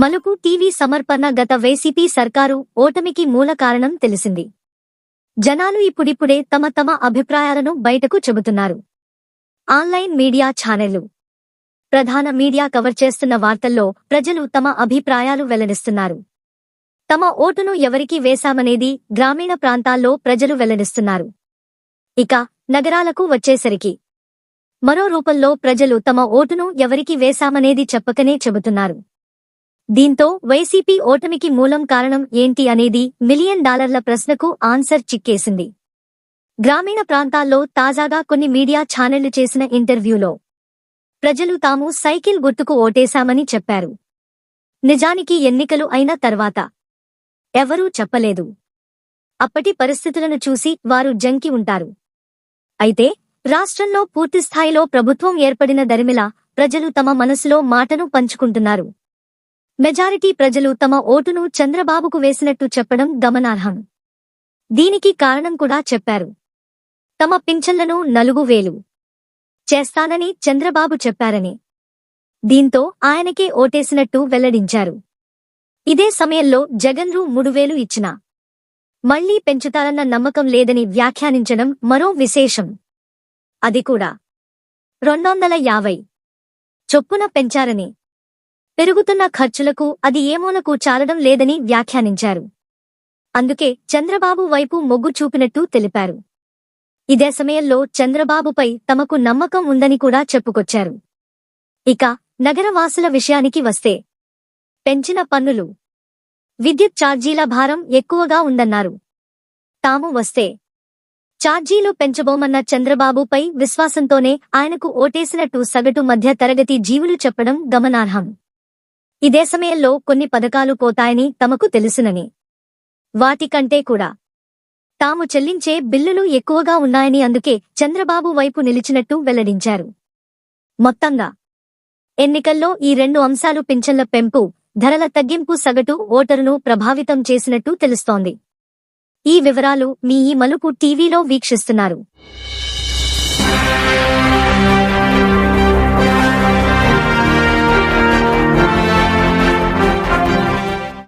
మలుపు టీవీ సమర్పణ గత వైసీపీ సర్కారు ఓటమికి మూల కారణం తెలిసింది. జనాలు ఇప్పుడిప్పుడే తమ తమ అభిప్రాయాలను బయటకు చెబుతున్నారు. ఆన్లైన్ మీడియా ఛానళ్ళు ప్రధాన మీడియా కవర్ చేస్తున్న వార్తల్లో ప్రజలు తమ అభిప్రాయాలు వెల్లడిస్తున్నారు. తమ ఓటును ఎవరికి వేశామనేది గ్రామీణ ప్రాంతాల్లో ప్రజలు వెల్లడిస్తున్నారు. ఇక నగరాలకు వచ్చేసరికి. మరో రూపంలో ప్రజలు తమ ఓటును ఎవరికి వేశామనేది చెప్పకనే చెబుతున్నారు. దీంతో వైసీపీ ఓటమికి మూలం కారణం ఏంటి అనేది మిలియన్ డాలర్ల ప్రశ్నకు ఆన్సర్ చిక్కేసింది. గ్రామీణ ప్రాంతాల్లో తాజాగా కొన్ని మీడియా ఛానళ్ళు చేసిన ఇంటర్వ్యూలో ప్రజలు తాము సైకిల్ గుర్తుకు ఓటేశామని చెప్పారు. నిజానికి ఎన్నికలు అయిన తర్వాత ఎవరూ చెప్పలేదు. అప్పటి పరిస్థితులను చూసి వారు జంకి ఉంటారు. అయితే రాష్ట్రంలో పూర్తిస్థాయిలో ప్రభుత్వం ఏర్పడిన దరిమిలా ప్రజలు తమ మనసులో మాటను పంచుకుంటున్నారు. మెజారిటీ ప్రజలు తమ ఓటును చంద్రబాబుకు వేసినట్టు చెప్పడం గమనార్హం. దీనికి కారణం కూడా చెప్పారు. తమ పింఛన్లను నలుగు వేలు. చేస్తానని చంద్రబాబు చెప్పారని. దీంతో ఆయనకే ఓటేసినట్టు వెల్లడించారు. ఇదే సమయంలో జగన్రు మూడు వేలు ఇచ్చినా. మళ్ళీ పెంచుతారన్న నమ్మకం లేదని వ్యాఖ్యానించడం మరో విశేషం. అది కూడా. రెండొందల యాభై. చొప్పున పెంచారని. పెరుగుతున్న ఖర్చులకు అది ఏమోలకు చాలడం లేదని వ్యాఖ్యానించారు. అందుకే చంద్రబాబు వైపు మొగ్గు చూపినట్టు తెలిపారు. ఇదే సమయంలో చంద్రబాబుపై తమకు నమ్మకం ఉందని కూడా చెప్పుకొచ్చారు. ఇక నగరవాసుల విషయానికి వస్తే పెంచిన పన్నులు విద్యుత్ ఛార్జీల భారం ఎక్కువగా ఉందన్నారు. తాము వస్తే ఛార్జీలు పెంచబోమన్న చంద్రబాబుపై విశ్వాసంతోనే ఆయనకు ఓటేసినట్టు సగటు మధ్య తరగతి జీవులు చెప్పడం గమనార్హం. ఇదే సమయంలో కొన్ని పథకాలు పోతాయని తమకు తెలుసునని. వాటికంటే కూడా తాము చెల్లించే బిల్లులు ఎక్కువగా ఉన్నాయని అందుకే చంద్రబాబు వైపు నిలిచినట్టు వెల్లడించారు. మొత్తంగా ఎన్నికల్లో ఈ రెండు అంశాలు పింఛన్ల పెంపు ధరల తగ్గింపు సగటు ఓటరును ప్రభావితం చేసినట్టు తెలుస్తోంది. ఈ వివరాలు మీ ఈ మలుపు టీవీలో వీక్షిస్తున్నారు.